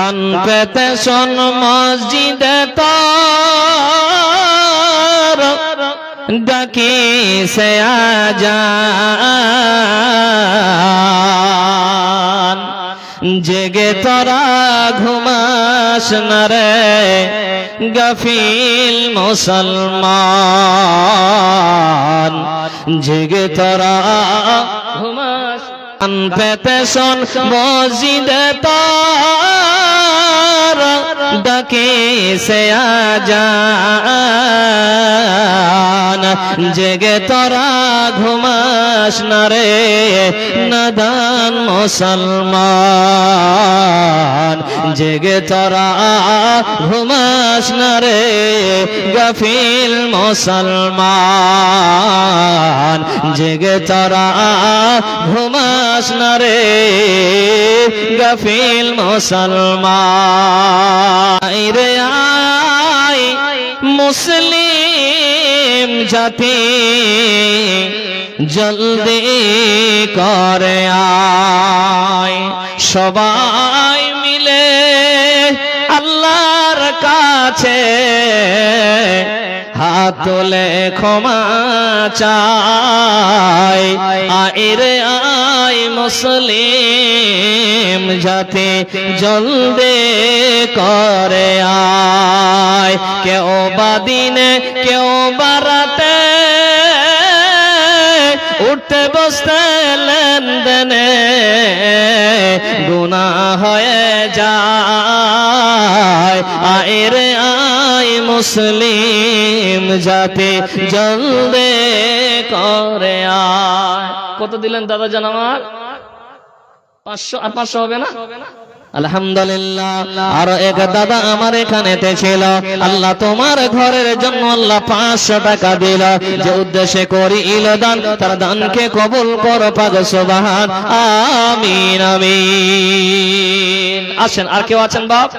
কান পেতে শোন মসজিদে তার। ডাকি সে আজান। জেগে তোরা ঘুমাস না রে গফিল মুসলমান। জেগে তোরা ঘুমাস পেতে শোন মসজিদে তার। ডাকে সে আজান জেগে তোরা ঘুমাস না রে নাদান মুসলমান জেগে তোরা ঘুমাস না রে গফিল মুসলমান জেগে তোরা ঘুমাস না রে গফিল মুসলমান রে আই মুসলিম জাতি জলদি করে আয়। সবাই মিলে আল্লাহর কাছে হাত তোলে ক্ষমা চাই। আইরে আই মুসলিম যাতে জলদে করে আয়। কেউ বা দিনে, কেউ বারাতে উঠতে বসতে লেনদেনে গুণা হয়ে যায়। আয়ের আয় মুসলিম যাতে জলদে করে কত দিলেন দাদা জান আমার? পাঁচশো আর পাঁচশো হবে না? আলহামদুলিল্লাহ। এক দাদা আমার ছিল। আল্লাহ তোমার ঘরের জন্য আল্লাহ পাঁচশো টাকা দিল। যে উদ্দেশ্যে করি দান তার দানকে কবুল করো পাগ আমিন আমিন। আর কেউ আছেন বাপ?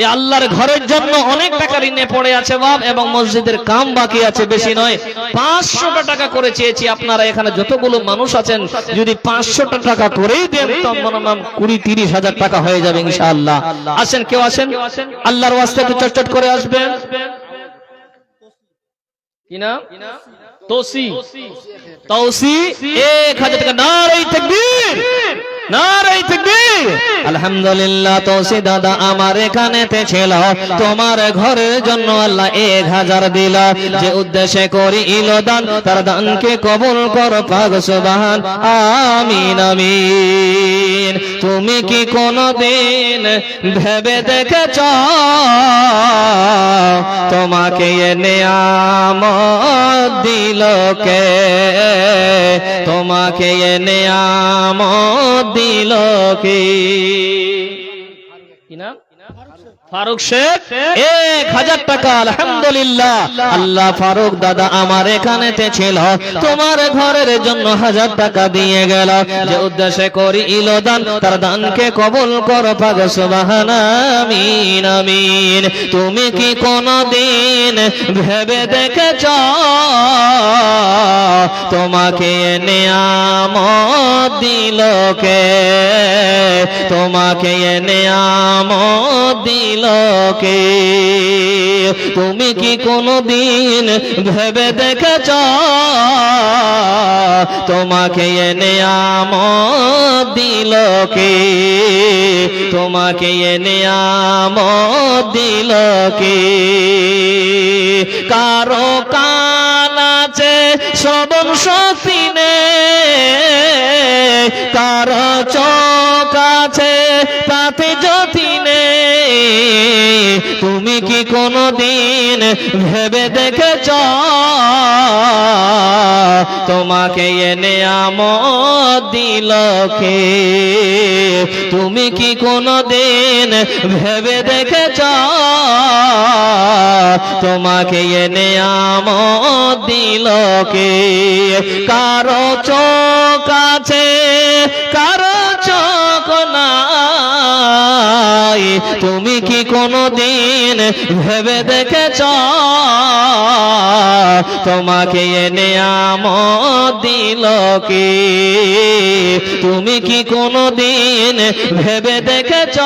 এই আল্লাহর ঘরের জন্য অনেক টাকা ঋণে পড়ে আছে বাপ, এবং মসজিদের কাম বাকি আছে, বেশি নয়। পাঁচশোটা টাকা করে চেয়েছি আপনারা এখানে। যতগুলো মানুষ আছেন, যদি পাঁচশোটা টাকা করেই দেন কুড়ি, তিরিশ হাজার টাকা হয়ে যাবে ইনশাআল্লাহ। আসেন, কেউ আসেন? আল্লাহর ওয়াস্তে একটু চটচট করে আসবেন। এক হাজার টাকা। নারাই তাকবীর। নারাই তাকবীর। আলহামদুলিল্লাহ, তৌসি দাদা আমার এখানেতে ছিল। তোমার ঘরের জন্য আল্লাহ এক হাজার দিল। যে উদ্দেশ্যে করি ইলো দান তার দানকে কবুল কর পাগ সুবহান। আমিন আমিন। তুমি কি কোনদিন ভেবে দেখেছ? তোমাকে এ নিয়ামত দিল কে? তোমাকে এ নিয়ামত দিল কে? কি নাম? ফারুক শেখ এক হাজার টাকা আলহামদুলিল্লাহ। আল্লাহ ফারুক দাদা আমার এখানেতে ছিল। তোমার ঘরের জন্য হাজার টাকা দিয়ে গেল। যে উদ্দেশ্যে করি ইলো দান তার দানকে কবুল কর পাগ আমিন তুমি কি কোনদিন ভেবে দেখেছ? তোমাকে নিয়ামত দিল কে? তোমাকে নিয়ামত দিল কে তুমি কি কোনদিন ভেবে দেখেছ? তোমাকে এনে নিয়ামত দিল কে? তোমাকে এনে নিয়ামত দিল কে? কারও কান আছে শ্রবণ নেই কারও চোখ আছে তাতে জ্যোতি নেই তুমি কি কোনো দিন ভেবে দেখেছ? তোমাকে এনে আমত দিল কে? তুমি কি কোনদিন ভেবে দেখেছ? তোমাকে এনে আমত দিল কে? কারও চোখ আছে, কারও কোনদিন ভেবে দেখেছ? তোমাকে এনে আমত দিল কে? তুমি কি কোনদিন ভেবে দেখেছ?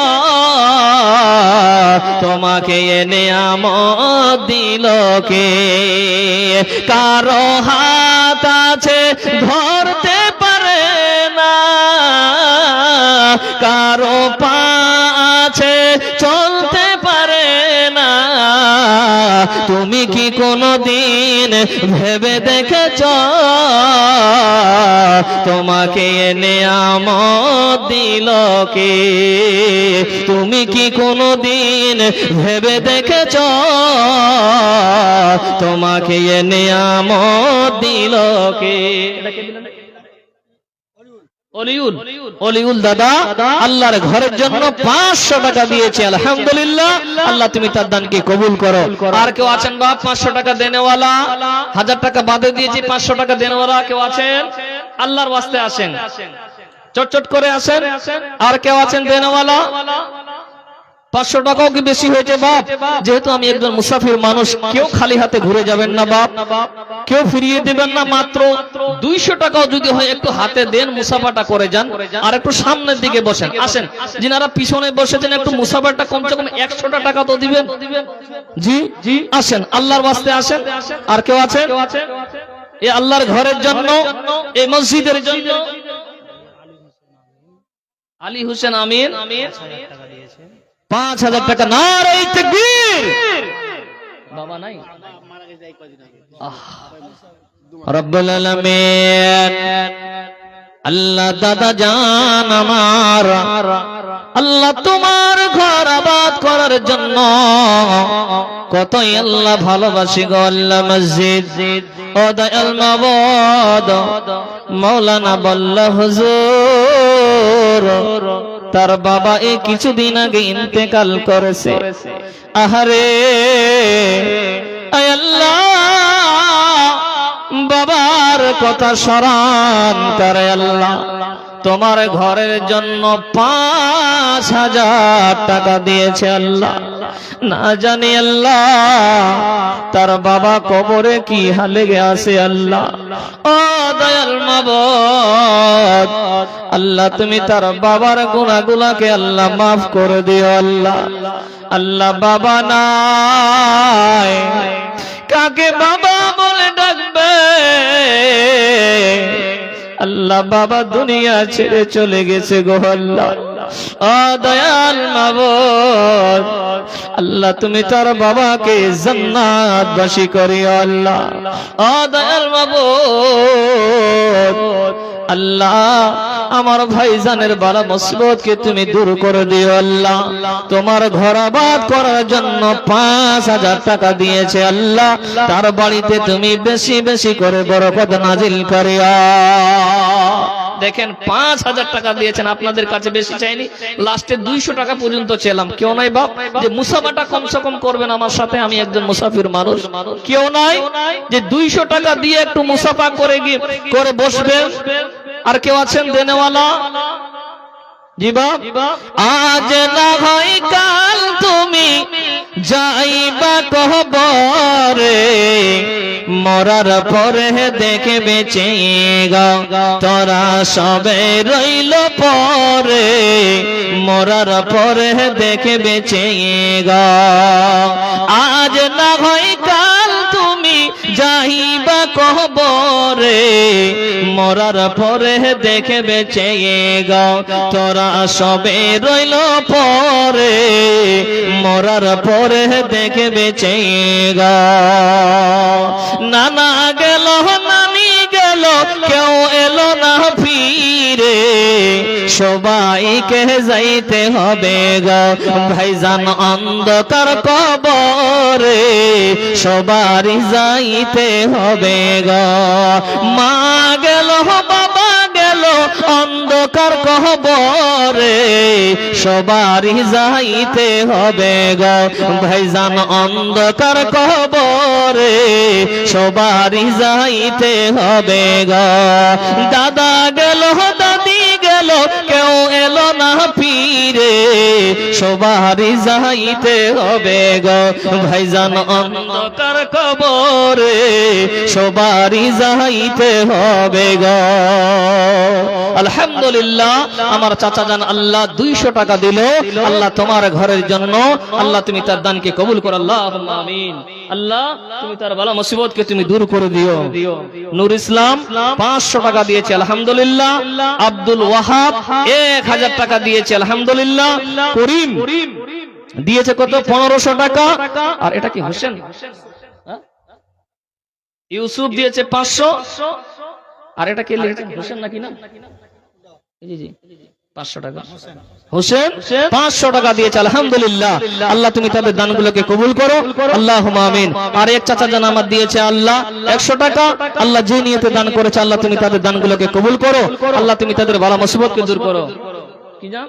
তোমাকে এনে দিল কে? কারও হাত আছে ধরতে পারে না। কারও পা তুমি কি কোনো দিন ভেবে দেখেছ? তোমাকে এনে আমত দিল কে? তুমি কি কোনো দিন ভেবে দেখেছ? তোমাকে এনে আমত দিল কে? অলিউল। অলিউল। দাদা আল্লাহর ঘরের জন্য পাঁচশো টাকা দিয়েছে। আলহামদুলিল্লাহ। আল্লাহ তুমি তার দানকে কবুল করো? আর কেউ আছেন বাপ? পাঁচশো টাকা দেনেওয়ালা। হাজার টাকা বাদে দিয়েছি পাঁচশো টাকা দেনেওয়ালা। কেউ আছেন? আল্লাহর ওয়াস্তে আসেন। চটচট করে আসেন। আর কেউ আছেন দেনেওয়ালা। পাঁচশো টাকাও কি বেশি হয়েছে, বাপ? যেহেতু আমি একজন মুসাফির মানুষ, কেউ খালি হাতে ঘুরে যাবেন না, বাপ। কেউ ফিরিয়ে দেবেন না, মাত্র দুইশো টাকাও যদি হয়, একটু হাতে দেন, মুসাফাটা করে যান, আর একটু সামনের দিকে বসেন। আসেন, যিনারা পিছনে বসেছেন, একটু মুসাফাটা কমসে কম একশোটা টাকা তো দিবেন। জি জি, আসেন, আল্লাহর বাস্তে আসেন। আর কেউ আছে? এ আল্লাহর ঘরের জন্য এই মসজিদের জন্য। আলী হোসেন আমিন। পাঁচ হাজার টাকা না বাবা নাই? রব্বুল আলামিন আল্লাহ দাদা জান আমার আল্লাহ তোমার ঘর আবাদ করার জন্য কতই আল্লাহ ভালোবাসি গো আল্লাহ মসজিদ। ও দয়াল মাবদ মৌলানা বল্লা হুজুর তার বাবা এ কিছুদিন আগে ইন্তেকাল করেছে। আহারে বাবার কথা স্মরণ করে আল্লাহ। তোমার ঘরের জন্য পাঁচ হাজার টাকা দিয়েছে আল্লাহ। না জানি আল্লাহ, তার বাবা কবরে কি হালে গেছে আল্লাহ। ও দয়াল মাবদ, আল্লাহ তুমি তার বাবার গুণাগুলাকে আল্লাহ মাফ করে দিও আল্লাহ। আল্লাহ বাবা নাই, কাকে বাবা বলে ডাকবে? আল্লাহ বাবা দুনিয়া ছেড়ে চলে গেছে গো আল্লাহ। দয়াল মাবুদ, আল্লাহ তুমি তার বাবাকে জান্নাত বাসী করিও আল্লাহ। দয়াল মাবুদ আল্লাহ, আমার ভাইজানের বালা মুসিবতকে তুমি দূর করে দিও আল্লাহ। তোমার ঘর আবাদ করার জন্য পাঁচ হাজার টাকা দিয়েছে আল্লাহ। তার বাড়িতে তুমি বেশি বেশি করে বরকত নাজিল করিয়া দেখেন, পাঁচ হাজার টাকা দিয়েছেন, আপনাদের কাছে বেশি চাইনি। লাস্টে দুইশো টাকা পর্যন্ত চেলাম। কেউ নাই, বাপ? যে মুসাফাটা কমসে কম করবেন আমার সাথে, আমি একজন মুসাফির মানুষ। কেউ নাই যে দুইশো টাকা দিয়ে একটু মুসাফা করে গিয়ে, করে বসবে। আর কেউ আছেন দেনেওয়ালা? আজ না হয় কাল তুমি যাইবা কহবরে মরার পরে দেখে বেঁচে তোরা সবে রইল পরে, মরার পরে দেখে বেঁচে আজ না হয় কাল যাইবা কহবরে মরার পরে দেখে বেঁচে গাও তোরা সবে রইল পরে, মরার পরে দেখে বেঁচে গাও নানা গেল নানি গেল, কেউ এলো না ফিরে। সবাইকে যাইতে হবে গো, ভাইজান অন্ধকার কবরে। সবারই যাইতে হবে গো। মা গেল বাবা অন্ধকার কহবরে সবারই যাইতে হবে গো। ভাইজান, অন্ধকার কহবরে সবারই যাইতে হবে গা। দাদা গেল দাদি এলো, কেউ এলো না পীরে সবারই যাইতে হবে গো ভাইজান অন্ধকার কবরে। সবারই যাইতে হবে গো। আলহামদুলিল্লাহ, আমার চাচা জান আল্লাহ দুইশো টাকা দিল। আল্লাহ তোমার ঘরের জন্য, আল্লাহ তুমি তার দানকে কবুল করো। আল্লাহ আমিন। আল্লাহ, তুমি তার বালা মুসিবতকে তুমি দূর করে দিও। নূর ইসলাম পাঁচশো টাকা দিয়েছে, আলহামদুলিল্লাহ। আব্দুল ওয়াহাব এক হাজার টাকা দিয়েছে, আলহামদুলিল্লাহ। করিম দিয়েছে কত? পনেরোশো টাকা। আর এটা কি হোসেন? হ্যাঁ? ইউসুফ দিয়েছে পাঁচশো। আর এটা কে লিখেছেন হোসেন নাকি না? জি জি। হোসেন। পাঁচশো টাকা দিয়েছে আলহামদুলিল্লাহ। আল্লাহ তুমি তাদের দানগুলোকে কবুল করো। আল্লাহ আমিন। আর এক চাচা জান আমার দিয়েছে আল্লাহ একশো টাকা। আল্লাহ যে নিয়তে দান করেছে আল্লাহ তুমি তাদের দানগুলোকে কবুল করো। আল্লাহ তুমি তাদের ভালো মুসিবতকে দূর করো। কি জান?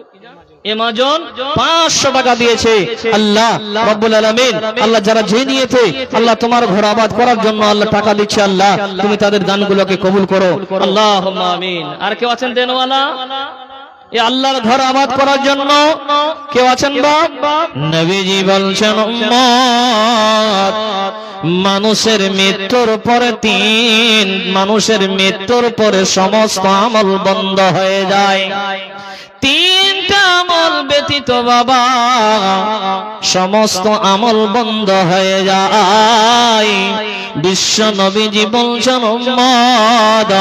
এমাজন পাঁচশো টাকা দিয়েছে। আল্লাহ রব্বুল আলমিন। আল্লাহ যারা যে নিয়েছে আল্লাহ তোমার ঘর আবাদ করার জন্য আল্লাহ টাকা দিচ্ছে আল্লাহ। তুমি তাদের দানগুলোকে কবুল করো। আল্লাহ আমিন। আর কেউ আছেন দেনওয়ালা? এ আল্লাহর ঘর আবাদ করার জন্য কেউ আছেন বা? নবীজি বলছেন মানুষের মৃত্যুর পরে তিন, মানুষের মৃত্যুর পরে সমস্ত আমল বন্ধ হয়ে যায়। তিনটা আমল ব্যতীত বাবা সমস্ত আমল বন্ধ হয়ে যায়। বিশ্ব বলছেন উম্মত,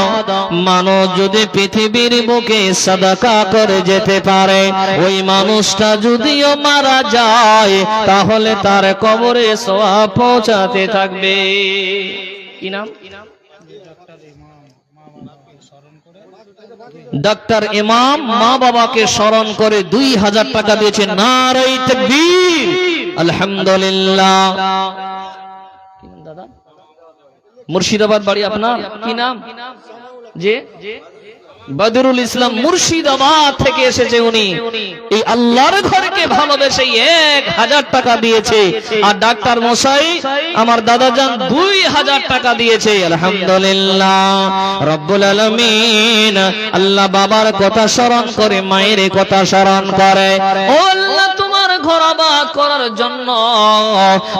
মানুষ যদি পৃথিবীর বুকে সাদাকা করে যেতে পারে ওই মানুষটা যদিও মারা যায় তাহলে তার কবরে সোয়া পৌঁছাতে থাকবে। কি নাম? ডাক্তার ইমাম মা বাবাকে স্মরণ করে দুই হাজার টাকা দিয়েছে নারাই আলহামদুলিল্লাহ। মুর্শিদাবাদ বাড়ি আপনার? কি নাম? যে বদরুল ইসলাম মুর্শিদাবাদ থেকে এসেছে উনি। এই আল্লাহর ঘরকে ভালোবেসে এক হাজার টাকা দিয়েছে। আর ডাক্তার মশাই, আমার দাদা যান দুই হাজার টাকা দিয়েছে। আলহামদুলিল্লাহ আল্লাহ বাবার কথা স্মরণ করে, মায়ের কথা স্মরণ করে। ও আল্লাহ, তোমার ঘর করার জন্য।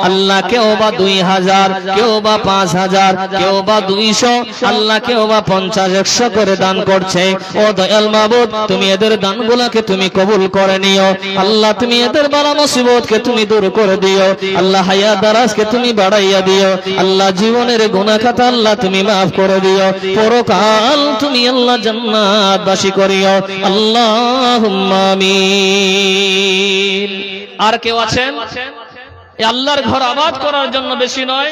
আল্লাহ কেউ বা দুই হাজার, কেউ বা পাঁচ হাজার, কেউ বা দুইশো, আল্লাহ কেউ বা পঞ্চাশ, একশো করে দান করছে। ও দয়াল মাবুদ, তুমি এদের দানগুলাকে তুমি কবুল করে নিও। আল্লাহ, তুমি এদের বালা মুসিবতকে তুমি দূর করে দিও। আল্লাহ হায়া দারাজকে তুমি বাড়াইয়া দিও। আল্লাহ, জীবনের গুনাহ খাতা আল্লাহ তুমি মাফ করে দিও। পরকাল তুমি আল্লাহ জান্নাত বাসী করিও। আল্লাহ আমিন। আর কেউ আছেন? আল্লাহর ঘর আবাদ করার জন্য বেশি নয়।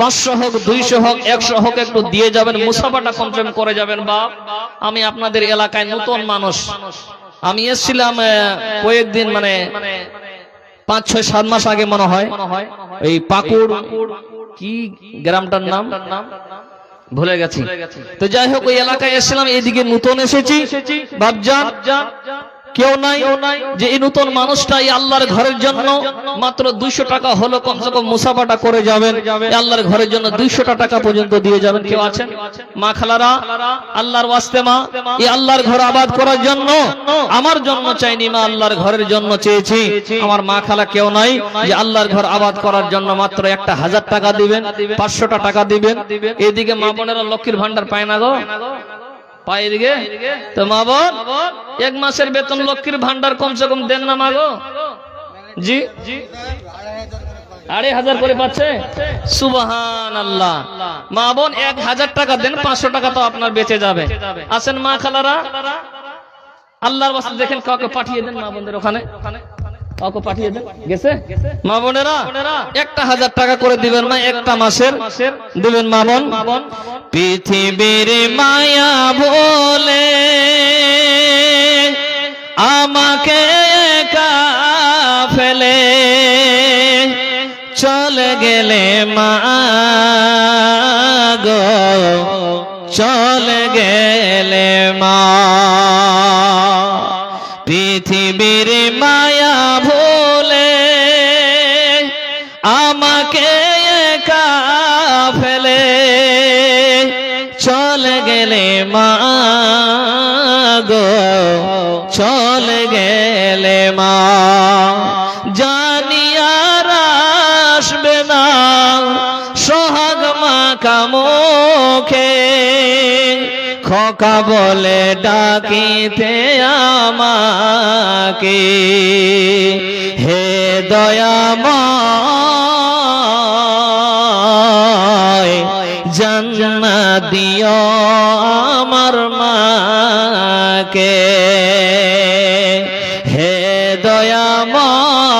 পাঁচশো হোক, দুইশো হোক, একশো হোক একটু দিয়ে যাবেন, মুসাফাটা কমপ্লেন করে যাবেন, বাপ। আমি আপনাদের এলাকায় নতুন মানুষ। আমি এসেছিলাম কয়েকদিন মানে পাঁচ, ছয়, সাত মাস আগে মনে হয়। এই পাকুড়, কি গ্রামটার নাম? ভুলে গেছি। তো যাই হোক, ওই এলাকায় এসেছিলাম, এদিকে নতুন এসেছি। বাবজান কেউ নাই যে এই নতুন মানুষটা এই আল্লাহর ঘরের জন্য মাত্র দুইশো টাকা হলো, কমসে কম মুসাফাটা করে যাবেন। আল্লাহর ঘরের জন্য দুইশো টাকা পর্যন্ত দিয়ে যাবেন। কেউ আছেন? মা খালারা, আল্লাহর ওয়াস্তে মা, এই আল্লাহর ঘর আবাদ করার জন্য আমার জন্য চাইনি, মা আল্লাহর ঘরের জন্য চেয়েছি। আমার মা খালা কেউ নাই যে আল্লাহর ঘর আবাদ করার জন্য মাত্র একটা হাজার টাকা দিবেন পাঁচশোটা টাকা দিবেন। এদিকে মা বোনেরা লক্ষ্মীর ভান্ডার পায় না গো। পায় এদিকে তো মা বোন, এক মাসের বেতন লক্ষ্মীর ভান্ডার কমসে কম দেন না মাগো জি, আড়াই হাজার করে পাচ্ছে? সুবাহান আল্লাহ মা বোন, এক হাজার টাকা দেন, পাঁচশো টাকা তো আপনার বেঁচে যাবে। আসেন মা খালারা, আল্লাহর বাস্তে দেখেন কাউকে পাঠিয়ে দেন মা বোনদের ওখানে। কাউকে পাঠিয়ে দেন, গেছে? মা বোনেরা, একটা হাজার টাকা করে দিবেন মা, একটা মাসের। দিবেন মা বোন। পৃথিবীর মায়া বলে আমাকে একা ফেলে চলে গেলে মা খোকা বলে ডাকিতে আমাকে। হে দয়াময় জান্না দিও আমার মাকে। হে দয়াময়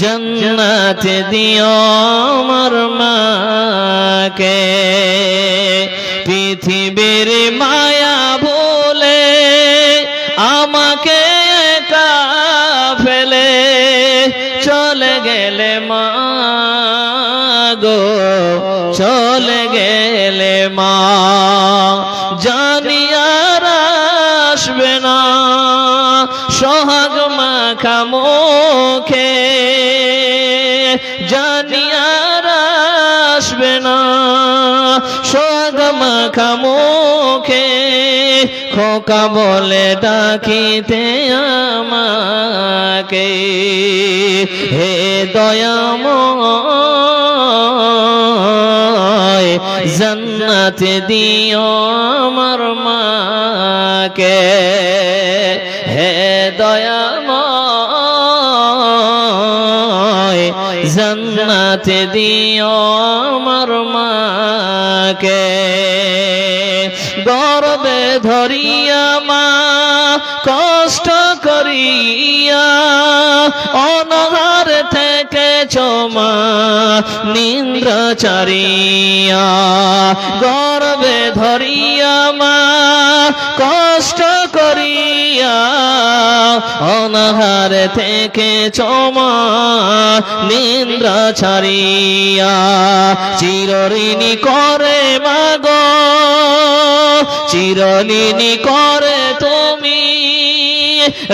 জন্নাত আমার মাকে পৃথিবীর মায়া বলে আমাকে একা ফেলে চলে গেলে মা গো, চলে গেলে মা, জানি আর আসবে না। সোহাগ মাখা মুখে মাখা মুখে, খোকা বলে ডাকিতে আমাকে। হে দয়াময়, জন্নত দিও আমার মাকে। হে দয়াময়, জন্নত দিও আমার মাকে। গর্বে ধরিয়া মা কষ্ট করিয়া অনহার থেকে চমা নিন্দ্রচারিয়া গর্বে ধরিয়া মা কষ্ট করিয়া অনহার থেকে চমা নিন্দ্রা ছাড়িয়া চিরঋণী করে মাগ চিরলিনী করে তুমি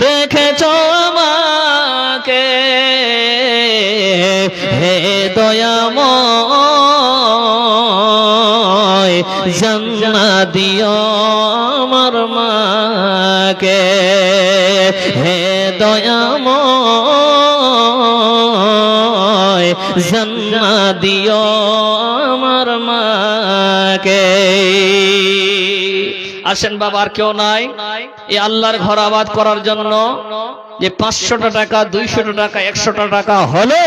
রেখেছ আমাকে। হে দয়াময় জন্না দিও আমার হে দয়াম জন্না দিও আমার মাকে। আসেন বাবার কেউ নাই? এই আল্লাহর ঘর আবাদ করার জন্য যে পাঁচশোটা টাকা দুইশোটা টাকা একশোটা টাকা হলো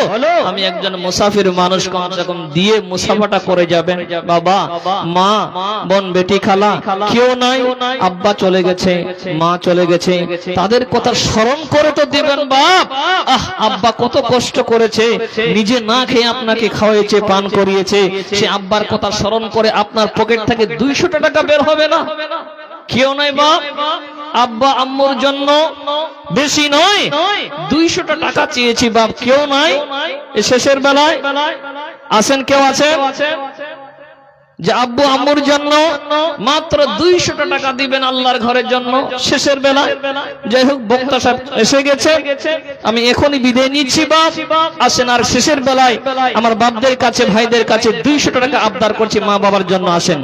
আমি একজন মুসাফির মানুষ কমসে কম দিয়ে মুসাফাটা করে যাবেন বাবা মা বোন বেটি খালা কেউ নাই আব্বা চলে গেছে মা চলে গেছে তাদের কথা স্মরণ করে তো দিবেন বাপ। আহ আব্বা কত কষ্ট করেছে নিজে না খেয়ে আপনাকে খাওয়াইছে পান করিয়েছে সে আব্বার কথা স্মরণ করে আপনার পকেট থেকে দুইশোটা টাকা বের হবে না। কেউ নাই বাপ। আব্বা আম্মুর জন্য বেশি নয়। দুইশোটা টাকা চেয়েছি বাপ, কেউ নাই। শেষের বেলায় আছেন কেউ আছেন? যে আব্বু আম্মুর জন্য মাত্র দুইশোটা টাকা দিবেন আল্লাহর ঘরের জন্য শেষের বেলায়। যাই হোক, বক্তা সাহেব এসে গেছে। আমি এখনই বিদায় নিচ্ছি বাপ। আসেন আর শেষের বেলায় আমার বাপদের কাছে, ভাইদের কাছে দুইশো টাকা আবদার করছি মা বাবার জন্য আসেন।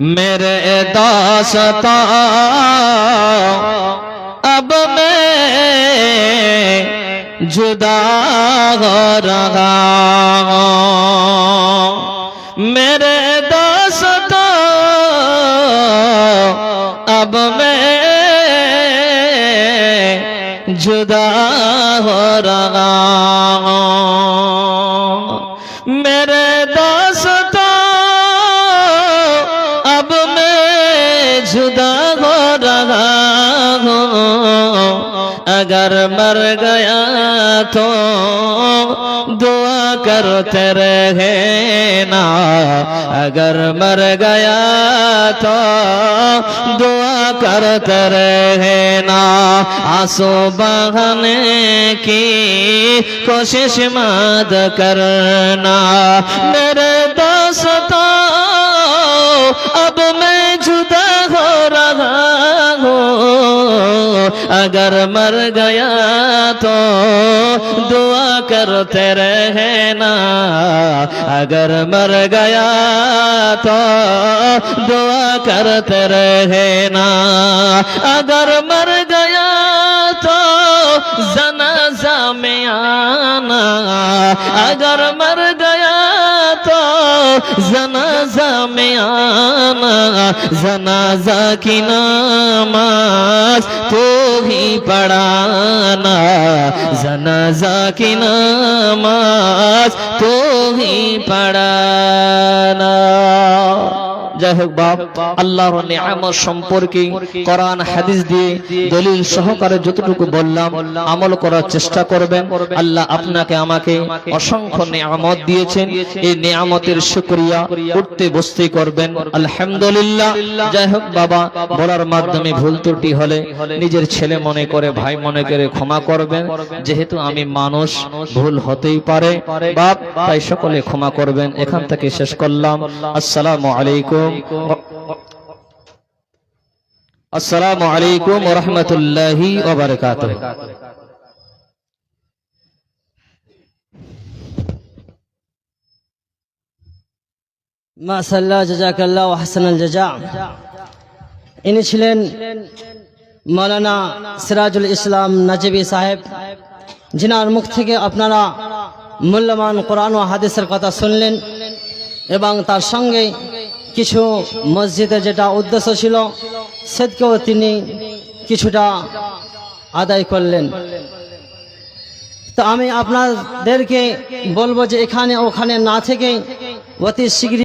मेरे दासता अब मैं जुदा हो रहा मेरे दासता अब मैं जुदा हो रहा अगर मर गया तो दुआ करते रहना अगर मर गया तो दुआ करते रहना आँसू बहाने की कोशिश मत करना। मेरे दोस्तों अगर मर गया तो दुआ करते रहना अगर मर गया तो दुआ करते रहना अगर मर गया तो जनाजा में आना अगर मर गया जनाजा में आना जनाजा की नमाज तो ही पढ़ाना जनाजा की नमाज तो ही पढ़ाना যাই হোক বাপ, আল্লাহর নিয়ামত সম্পর্কে কোরআন, হাদিস দিয়ে দলিল সহকারে যতটুকু বললাম, আমল করার চেষ্টা করবেন। আল্লাহ আপনাকে, আমাকে অসংখ্য নিয়ামত দিয়েছেন। এই নিয়ামতের শুকরিয়া উঠতে বসতে করবেন। আলহামদুলিল্লাহ। যাই হোক বাবা, বলার মাধ্যমে ভুল ত্রুটি হলে নিজের ছেলে মনে করে, ভাই মনে করে ক্ষমা করবেন। যেহেতু আমি মানুষ, ভুল হতেই পারে। বাপ, তাই সকলে ক্ষমা করবেন। এখান থেকে শেষ করলাম। আসসালামু আলাইকুম। আসসালামু আলাইকুম ওয়া রাহমাতুল্লাহি ওয়া বারাকাতুহু। মাসাল্লাহ জাজাকাল্লাহ হাসানাল জাজা ইনি ছিলেন মৌলানা সিরাজুল ইসলাম নাজিবি সাহেব। যিনার মুখ থেকে আপনারা মূল্যবান কোরআন ও হাদিসের কথা শুনলেন এবং তার সঙ্গে কিছু মসজিদে যেটা উদ্দেশ্য ছিল, সেদিকেও তিনি কিছুটা আদায় করলেন। তো আমি আপনাদেরকে বলব যে এখানে ওখানে না থেকে অতি শীঘ্র